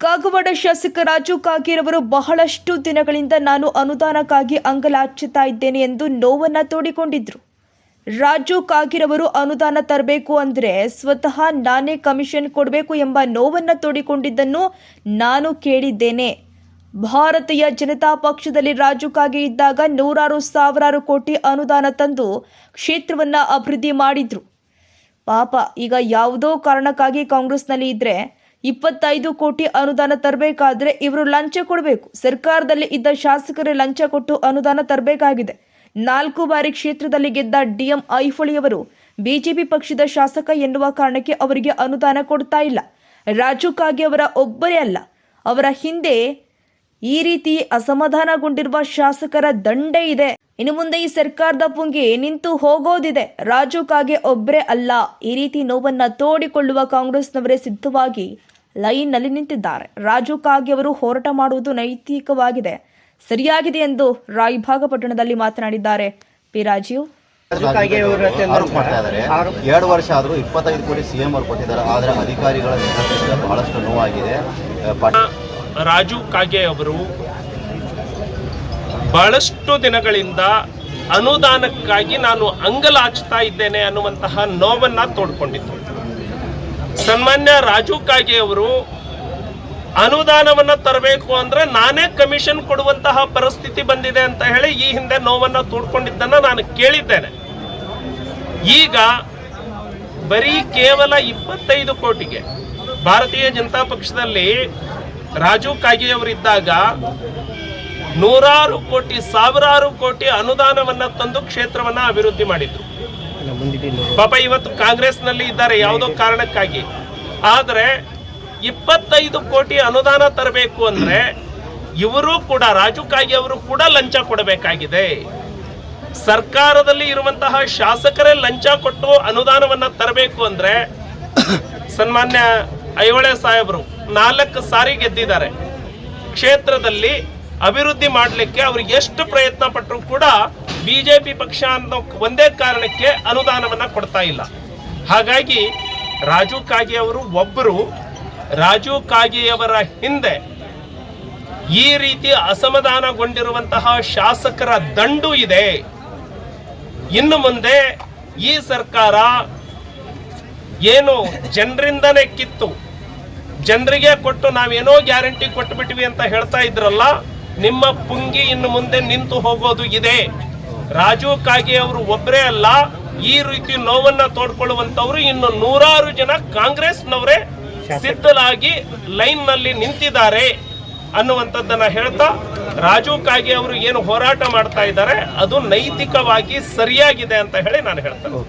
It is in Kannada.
ಕಾಗವಾಡ ಶಾಸಕ ರಾಜು ಕಾಗೇರವರು ಬಹಳಷ್ಟು ದಿನಗಳಿಂದ ನಾನು ಅನುದಾನಕ್ಕಾಗಿ ಅಂಗಲಾಚುತ್ತಾ ಇದ್ದೇನೆ ಎಂದು ನೋವನ್ನ ತೋಡಿಕೊಂಡಿದ್ರು. ರಾಜು ಕಾಗಿರವರು ಅನುದಾನ ತರಬೇಕು ಅಂದರೆ ಸ್ವತಃ ನಾನೇ ಕಮಿಷನ್ ಕೊಡಬೇಕು ಎಂಬ ನೋವನ್ನು ತೋಡಿಕೊಂಡಿದ್ದನ್ನು ನಾನು ಕೇಳಿದ್ದೇನೆ. ಭಾರತೀಯ ಜನತಾ ಪಕ್ಷದಲ್ಲಿ ರಾಜು ಕಾಗೆ ಇದ್ದಾಗ ನೂರಾರು ಸಾವಿರಾರು ಕೋಟಿ ಅನುದಾನ ತಂದು ಕ್ಷೇತ್ರವನ್ನು ಅಭಿವೃದ್ಧಿ ಮಾಡಿದ್ರು. ಪಾಪ, ಈಗ ಯಾವುದೋ ಕಾರಣಕ್ಕಾಗಿ ಕಾಂಗ್ರೆಸ್ನಲ್ಲಿ ಇದ್ರೆ ಇಪ್ಪತ್ತೈದು ಕೋಟಿ ಅನುದಾನ ತರಬೇಕಾದ್ರೆ ಇವರು ಲಂಚ ಕೊಡಬೇಕು. ಸರ್ಕಾರದಲ್ಲಿ ಇದ್ದ ಶಾಸಕರೇ ಲಂಚ ಕೊಟ್ಟು ಅನುದಾನ ತರಬೇಕಾಗಿದೆ. ನಾಲ್ಕು ಬಾರಿ ಕ್ಷೇತ್ರದಲ್ಲಿ ಗೆದ್ದ ಡಿಎಂ ಐಫಳಿಯವರು ಬಿಜೆಪಿ ಪಕ್ಷದ ಶಾಸಕ ಎನ್ನುವ ಕಾರಣಕ್ಕೆ ಅವರಿಗೆ ಅನುದಾನ ಕೊಡ್ತಾ ಇಲ್ಲ. ರಾಜು ಕಾಗೆ ಅವರ ಒಬ್ಬರೇ ಅಲ್ಲ. ಅವರ ಹಿಂದೆ ಈ ರೀತಿ ಅಸಮಾಧಾನಗೊಂಡಿರುವ ಶಾಸಕರ ದಂಡೆ ಇದೆ. ಇನ್ನು ಮುಂದೆ ಈ ಸರ್ಕಾರದ ಪುಂಗಿ ನಿಂತು ಹೋಗೋದಿದೆ. ರಾಜು ಕಾಗೆ ಒಬ್ಬರೇ ಅಲ್ಲ. ಈ ರೀತಿ ನೋವನ್ನ ತೋಡಿಕೊಳ್ಳುವ ಕಾಂಗ್ರೆಸ್ನವರೇ ಸಿದ್ಧವಾಗಿ ಲೈನ್ನಲ್ಲಿ ನಿಂತಿದ್ದಾರೆ. ರಾಜು ಕಾಗೆ ಅವರು ಹೋರಾಟ ಮಾಡುವುದು ನೈತಿಕವಾಗಿದೆ. ಸರಿಯಾಗಿದೆ ಎಂದು ರಾಯಭಾಗಪಟ್ಟಣದಲ್ಲಿ ಮಾತನಾಡಿದ್ದಾರೆ. ಪಿ ರಾಜೀವ್. ಕಾಗೆ ಅವ್ರ ಹತ್ರ ಮಾಡ್ತಾ ಇದ್ದಾರೆ ಎರಡು ವರ್ಷ ಆದರೂ ಇಪ್ಪತ್ತೈದು ಕೋಟಿ ಸಿಎಂ ಅವರು ಕೊಟ್ಟಿದ್ದಾರೆ. ಆದರೆ ಅಧಿಕಾರಿಗಳ ಬಹಳಷ್ಟು ನೋವಾಗಿದೆ. ರಾಜು ಕಾಗೆ ಅವರು ಬಹಳಷ್ಟು ದಿನಗಳಿಂದ ಅನುದಾನಕ್ಕಾಗಿ ನಾನು ಅಂಗಲಾಚ್ತಾ ಇದ್ದೇನೆ ಅನ್ನುವಂತಹ ನೋವನ್ನ ತೋಡ್ಕೊಂಡಿದ್ದು ಸನ್ಮಾನ್ಯ ರಾಜು ಕಾಗೆ ಅವರು ಅನುದಾನವನ್ನ ತರಬೇಕು ಅಂದ್ರೆ ನಾನೇ ಕಮಿಷನ್ ಕೊಡುವಂತಹ ಪರಿಸ್ಥಿತಿ ಬಂದಿದೆ ಅಂತ ಹೇಳಿ ಈ ಹಿಂದೆ ನೋವನ್ನ ತೋಡ್ಕೊಂಡಿದ್ದನ್ನ ನಾನು ಕೇಳಿದ್ದೇನೆ. ಈಗ ಬರೀ ಕೇವಲ ಇಪ್ಪತ್ತೈದು ಕೋಟಿಗೆ ಭಾರತೀಯ ಜನತಾ ಪಕ್ಷದಲ್ಲಿ ರಾಜು ಕಾಗೆಯವರಿದ್ದಾಗ ನೂರಾರು ಕೋಟಿ, ಸಾವಿರಾರು ಕೋಟಿ ಅನುದಾನವನ್ನ ತಂದು ಕ್ಷೇತ್ರವನ್ನ ಅಭಿವೃದ್ಧಿ ಮಾಡಿದ್ರು. ಪಾಪ ಇವತ್ತು ಕಾಂಗ್ರೆಸ್ನಲ್ಲಿ ಇದ್ದಾರೆ ಯಾವುದೋ ಕಾರಣಕ್ಕಾಗಿ. ಆದ್ರೆ ಇಪ್ಪತ್ತೈದು ಕೋಟಿ ಅನುದಾನ ತರಬೇಕು ಅಂದ್ರೆ ಇವರು ಕೂಡ, ರಾಜು ಕಾಗಿ ಅವರು ಕೂಡ ಲಂಚ ಕೊಡಬೇಕಾಗಿದೆ. ಸರ್ಕಾರದಲ್ಲಿ ಇರುವಂತಹ ಶಾಸಕರೇ ಲಂಚ ಕೊಟ್ಟು ಅನುದಾನವನ್ನ ತರಬೇಕು ಅಂದ್ರೆ ಸನ್ಮಾನ್ಯ ಐಹೊಳೆ ಸಾಹೇಬರು ನಾಲ್ಕು ಸಾರಿ ಗೆದ್ದಿದ್ದಾರೆ. ಕ್ಷೇತ್ರದಲ್ಲಿ ಅಭಿವೃದ್ಧಿ ಮಾಡಲಿಕ್ಕೆ ಅವರು ಎಷ್ಟು ಪ್ರಯತ್ನ ಪಟ್ಟರು ಕೂಡ ಬಿಜೆಪಿ ಪಕ್ಷ ಅನ್ನೋ ಒಂದೇ ಕಾರಣಕ್ಕೆ ಅನುದಾನವನ್ನು ಕೊಡ್ತಾ ಇಲ್ಲ. ಹಾಗಾಗಿ ರಾಜು ಕಾಗೆ ಅವರು ಒಬ್ಬರು ರಾಜು ಕಾಗೆಯವರ ಹಿಂದೆ ಈ ರೀತಿ ಅಸಮಾಧಾನಗೊಂಡಿರುವಂತಹ ಶಾಸಕರ ದಂಡು ಇದೆ. ಇನ್ನು ಮುಂದೆ ಈ ಸರ್ಕಾರ ಏನು ಜನರಿಂದನೇ ಕಿತ್ತು, ಜನರಿಗೆ ಕೊಟ್ಟು ನಾವೇನೋ ಗ್ಯಾರಂಟಿ ಕೊಟ್ಟುಬಿಟ್ವಿ ಅಂತ ಹೇಳ್ತಾ ಇದ್ರಲ್ಲ ನಿಮ್ಮ ಪುಂಗಿ ಇನ್ನು ಮುಂದೆ ನಿಂತು ಹೋಗೋದು ಇದೆ. ರಾಜು ಕಾಗೆ ಅವರು ಒಬ್ಬರೇ ಅಲ್ಲ ಈ ರೀತಿ ನೋವನ್ನ ತೋಡ್ಕೊಳ್ಳುವಂತವ್ರು ಇನ್ನು ನೂರಾರು ಜನ ಕಾಂಗ್ರೆಸ್ನವರೇ ಸಿದ್ಧಲಾಗಿ ಲೈನ್ನಲ್ಲಿ ನಿಂತಿದ್ದಾರೆ ಅನ್ನುವಂಥದ್ದನ್ನ ಹೇಳ್ತಾ ರಾಜು ಕಾಗೆ ಅವರು ಏನು ಹೋರಾಟ ಮಾಡ್ತಾ ಇದ್ದಾರೆ ಅದು ನೈತಿಕವಾಗಿ ಸರಿಯಾಗಿದೆ ಅಂತ ಹೇಳಿ ನಾನು ಹೇಳ್ತೇನೆ.